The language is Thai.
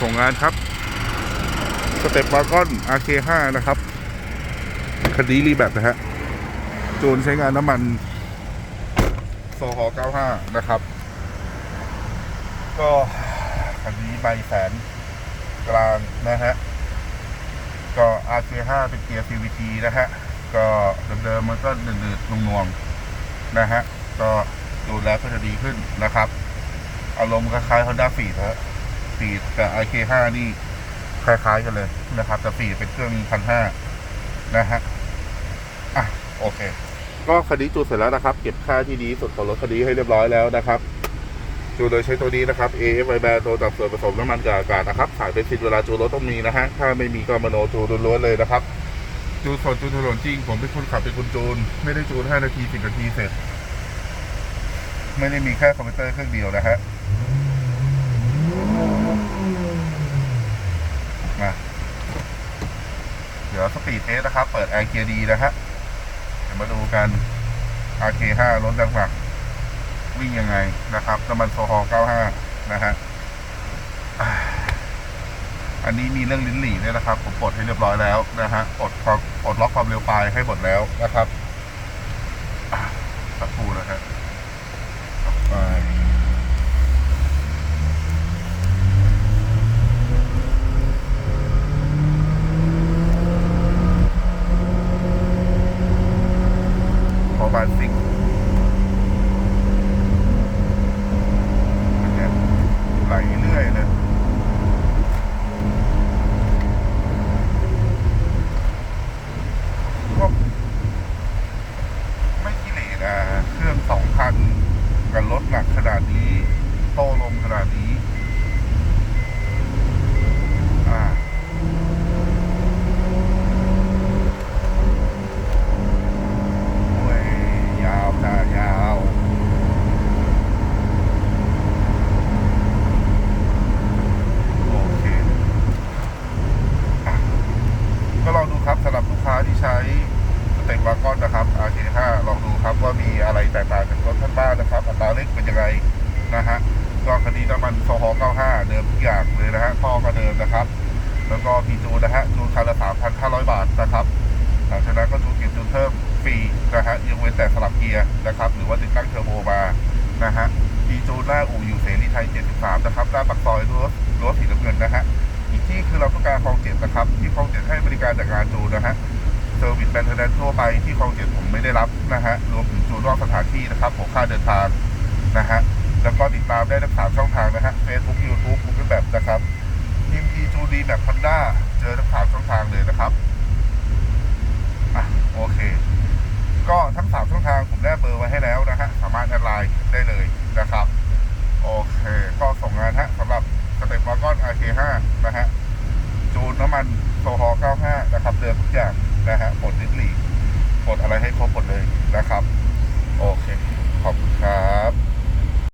ส่งงานครับสเต็ปบากอน RK5 นะครับคันนี้รีแบตนะฮะจูนใช้งานน้ำมันโซฮอ95 นะครับ ก็คันนี้ใบแสนกลางนะฮะ ก็ RK5 เป็นเกียร์ CVT นะฮะ ก็เดิมๆมันก็หนือดๆนวงๆนะฮะ ก็ดูแล้วก็จะดีขึ้นนะครับ อารมณ์คล้ายๆ Honda Fit ฮะ Fit กับ RK5 นี่คล้ายๆกันเลยนะครับแต่ Fit เป็นเครื่องพันห้านะฮะอะโอเค ก็คันนี้จูนเสร็จแล้วนะครับ เก็บค่าที่ดีสุดของรถคันนี้ให้เรียบร้อยแล้วนะครับจูนโดยใช้ตัวนี้นะครับ AFI แบรนด์ตัวจับส่วนผสมน้ำมันกับอากาศนะครับสายเป็นสิทธิ์เวลาจูนรถต้องมีนะฮะถ้าไม่มีก็มโนจูนล้วนๆเลยนะครับ จูนสดจูนถนนจริง ผมเป็นคนขับเป็นคนจูน ไม่ได้จูน5นาที10นาทีเสร็จ ไม่ได้มีแค่คอมพิวเตอร์เครื่องเดียวนะฮะ มา เดี๋ยวสปีดเทสนะครับ เปิดแอร์เกียร์ดีนะฮะเดี๋ยวมาดูกัน RK5 รถดังหนักวิ่งยังไงนะครับน้ำมันโซฮอล์95 นะฮะ อันนี้มีเรื่องลิ้นหลี่ด้วยนะครับ ผมปลดให้เรียบร้อยแล้วนะฮะปลดความปลดล็อกความเร็วปลายให้หมดแล้วนะครับสักครู่นะฮะต่อไปพอบานซิง มันเนี่ยไหลเรื่อยเลย ก็ไม่กิเลสอะ เครื่องสองพันกับรถหนักขนาดนี้ โต้ลมขนาดนี้ อ่า โอ้ย ยาวจ้ายาว โอเคอะก็ลองดูครับสำหรับลูกค้าที่ใช้สเต็ปวากอนนะครับ RK5 ลองดูครับว่ามีอะไรแตกต่างจากรถท่านบ้านนะครับ อัตราเร่งเป็นยังไงนะฮะก็คั นนี้น้ำมันโซฮอล์95 เดิมทุกอย่างเลยนะฮะท่อก็เดิมนะครับ แล้วก็มีจูนนะฮะจูนคันละ 3,500 บาทนะครับ หลังจากนั้นก็จูนเก็บจูนเพิ่มฟรีนะฮะยกเว้นแต่สลับเกียร์นะครับ หรือว่าติดตั้งเทอร์โบมานะฮะมีจูนหน้าอู่อยู่เสรีไทย 73 นะครับหน้าปากซอยรั้วรั้วสีน้ำเงินนะฮะอีกที่คือเราต้องการคลองเจ็ดนะครับ ที่คลองเจ็ดให้บริการจากงานจูนนะฮะเซอร์วิสแบนเทอร์แนนทั่วไปที่คลองเจ็ดผมไม่ได้รับนะฮะรวมถึงจูนรอบสถานที่นะครับหัวค่าเดินทางนะฮะ ได้ทั้งสามช่องทางนะฮะ Facebook YouTube Google Map นะครับทีมทีจูดีแบบพันด้าเจอทั้งสามช่องทางเลยนะครับอะโอเค ก็ทั้งสามช่องทางผมได้เบอร์ไว้ให้แล้วนะฮะ สามารถแอดไลน์ได้เลยนะครับ โอเค ก็ส่งงานฮะสำหรับสเต็ปวากอน RK5 นะฮะ จูนน้ำมันโซฮอล์95 นะครับ เดิมทุกอย่างนะฮะปลดนิดหลีปลดอะไรให้ครบหมดเลยนะครับ โอเค ขอบคุณครับ